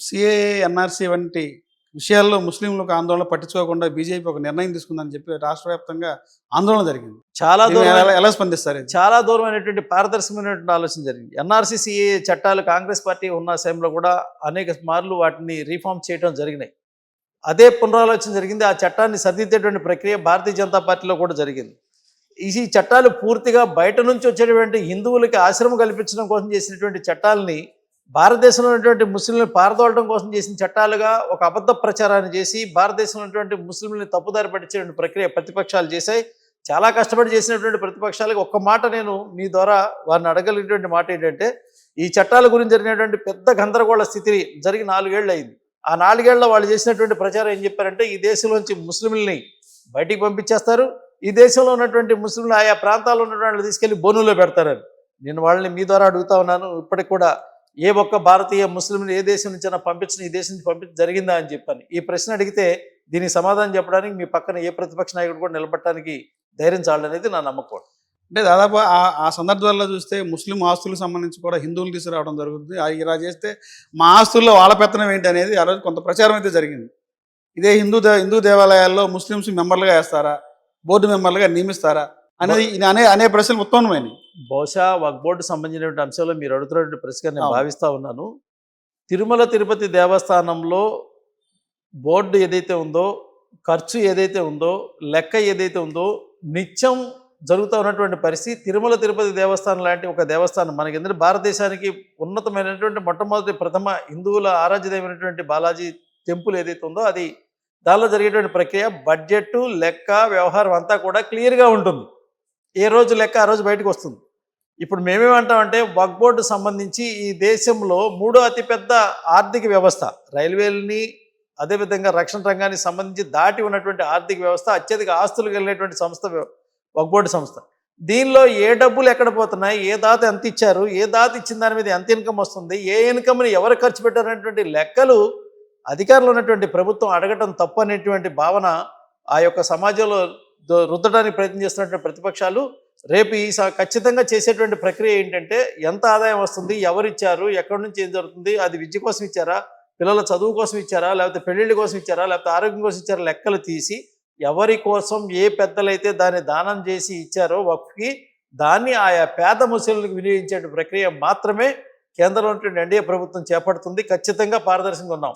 CA NRC వంటి విషయాల్లో ముస్లింలకు ఆందోళన పట్టించుకోకుండా బీజేపీ ఒక నిర్ణయం తీసుకుందని చెప్పి రాష్ట్ర వ్యాప్తంగా ఆందోళన జరిగింది. చాలా దూరం ఎలా- స్పందిస్తారు? చాలా దూరమైనటువంటి పారదర్శకమైనటువంటి ఆలోచన జరిగింది. ఎన్ఆర్సీసీఏ చట్టాలు కాంగ్రెస్ పార్టీ ఉన్న సమయంలో కూడా అనేక మార్లు వాటిని రీఫార్మ్ చేయడం జరిగినాయి. అదే పునరాలోచన జరిగింది. ఆ చట్టాన్ని సరిదిద్దేటువంటి ప్రక్రియ భారతీయ జనతా పార్టీలో కూడా జరిగింది. ఈ చట్టాలు పూర్తిగా బయట నుంచి వచ్చేటువంటి హిందువులకి ఆశ్రమం కల్పించడం కోసం చేసినటువంటి చట్టాలని భారతదేశంలో ఉన్నటువంటి ముస్లింలను పారదోలడం కోసం చేసిన చట్టాలుగా ఒక అబద్ధ ప్రచారాన్ని చేసి భారతదేశంలో ఉన్నటువంటి ముస్లింలను తప్పుదారి పట్టించేటువంటి ప్రక్రియ ప్రతిపక్షాలు చేశాయి. చాలా కష్టపడి చేసినటువంటి ప్రతిపక్షాలకు ఒక్క మాట నేను మీ ద్వారా వారిని అడగలిగినటువంటి మాట ఏంటంటే ఈ చట్టాల గురించి జరిగినటువంటి పెద్ద గందరగోళ స్థితి జరిగి నాలుగేళ్ళు అయింది. ఆ నాలుగేళ్ళ వాళ్ళు చేసినటువంటి ప్రచారం ఏం చెప్పారంటే ఈ దేశంలోంచి ముస్లింల్ని బయటికి పంపించేస్తారు. ఈ దేశంలో ఉన్నటువంటి ముస్లింలు ఆయా ప్రాంతాల్లో ఉన్నటువంటి తీసుకెళ్ళి బోనులో పెడతారని. నేను వాళ్ళని మీ ద్వారా అడుగుతా ఉన్నాను. ఇప్పటికి కూడా ఏ ఒక్క భారతీయ ముస్లింని ఏ దేశం నుంచైనా పంపించిన ఈ దేశం నుంచి పంపించి జరిగిందా అని చెప్పాను. ఈ ప్రశ్న అడిగితే దీనికి సమాధానం చెప్పడానికి మీ పక్కన ఏ ప్రతిపక్ష నాయకుడు కూడా నిలబడటానికి ధైర్యం చాలనేది నా నమ్మకం. అంటే దాదాపు ఆ ఆ సందర్భాల్లో చూస్తే ముస్లిం ఆస్తులకు సంబంధించి కూడా హిందువులు తీసుకురావడం జరుగుతుంది. ఇలా చేస్తే మా ఆస్తుల్లో వాళ్ళ పెత్తనం ఏంటి అనేది ఆ రోజు కొంత ప్రచారం అయితే జరిగింది. ఇదే హిందూ దే హిందూ దేవాలయాల్లో ముస్లిమ్స్ మెంబర్లుగా వేస్తారా? బోర్డు మెంబర్లుగా నియమిస్తారా? అనేది అనే అనే ప్రశ్నలు ఉత్తమమైనవి. బహుశా వక్ బోర్డు సంబంధించినటువంటి అంశంలో మీరు అడుగుతున్నటువంటి ప్రశ్న నేను. భావిస్తా ఉన్నాను. తిరుమల తిరుపతి దేవస్థానంలో బోర్డు ఏదైతే ఉందో ఖర్చు ఏదైతే ఉందో లెక్క ఏదైతే ఉందో నిత్యం జరుగుతూ ఉన్నటువంటి పరిస్థితి తిరుమల తిరుపతి దేవస్థానం లాంటి ఒక దేవస్థానం మనకి ఎందుకంటే భారతదేశానికి ఉన్నతమైనటువంటి మొట్టమొదటి ప్రథమ హిందువుల ఆరాధ్యదైనటువంటి బాలాజీ టెంపుల్ ఏదైతే ఉందో అది దానిలో జరిగేటువంటి ప్రక్రియ బడ్జెట్ లెక్క వ్యవహారం అంతా కూడా క్లియర్గా ఉంటుంది. ఏ రోజు లెక్క ఆ రోజు బయటకు వస్తుంది. ఇప్పుడు మేమేమంటామంటే వక్ బోర్డు సంబంధించి ఈ దేశంలో మూడో అతిపెద్ద ఆర్థిక వ్యవస్థ రైల్వేలని అదేవిధంగా రక్షణ రంగానికి సంబంధించి దాటి ఉన్నటువంటి ఆర్థిక వ్యవస్థ అత్యధిక ఆస్తులు కలిగినటువంటి సంస్థ వ్య- వక్ బోర్డు సంస్థ. దీనిలో ఏ డబ్బులు ఎక్కడ పోతున్నాయి ఏ దాత ఎంత ఇచ్చారు ఏ దాత ఇచ్చిన దాని మీద ఎంత ఇన్కమ్ వస్తుంది ఏ ఇన్కమ్ని ఎవరు ఖర్చు పెట్టారనేటువంటి లెక్కలు అధికారులు ఉన్నటువంటి ప్రభుత్వం అడగటం తప్పు అనేటువంటి భావన ఆ యొక్క సమాజంలో రుద్దడానికి ప్రయత్నం చేస్తున్నటువంటి ప్రతిపక్షాలు రేపు ఈ ఖచ్చితంగా చేసేటువంటి ప్రక్రియ ఏంటంటే ఎంత ఆదాయం వస్తుంది ఎవరిచ్చారు ఎక్కడి నుంచి ఏం జరుగుతుంది అది విద్య కోసం ఇచ్చారా పిల్లల చదువు కోసం ఇచ్చారా లేకపోతే పెళ్ళిళ్ళ కోసం ఇచ్చారా లేకపోతే ఆరోగ్యం కోసం ఇచ్చారా లెక్కలు తీసి ఎవరి కోసం ఏ పెద్దలైతే దాన్ని దానం చేసి ఇచ్చారో వక్ఫ్కి దాన్ని ఆయా పేద ముసలికి వినియోగించే ప్రక్రియ మాత్రమే కేంద్రంలో ఉన్నటువంటి ఎన్డీఏ ప్రభుత్వం చేపడుతుంది. ఖచ్చితంగా పారదర్శకంగా ఉన్నాం.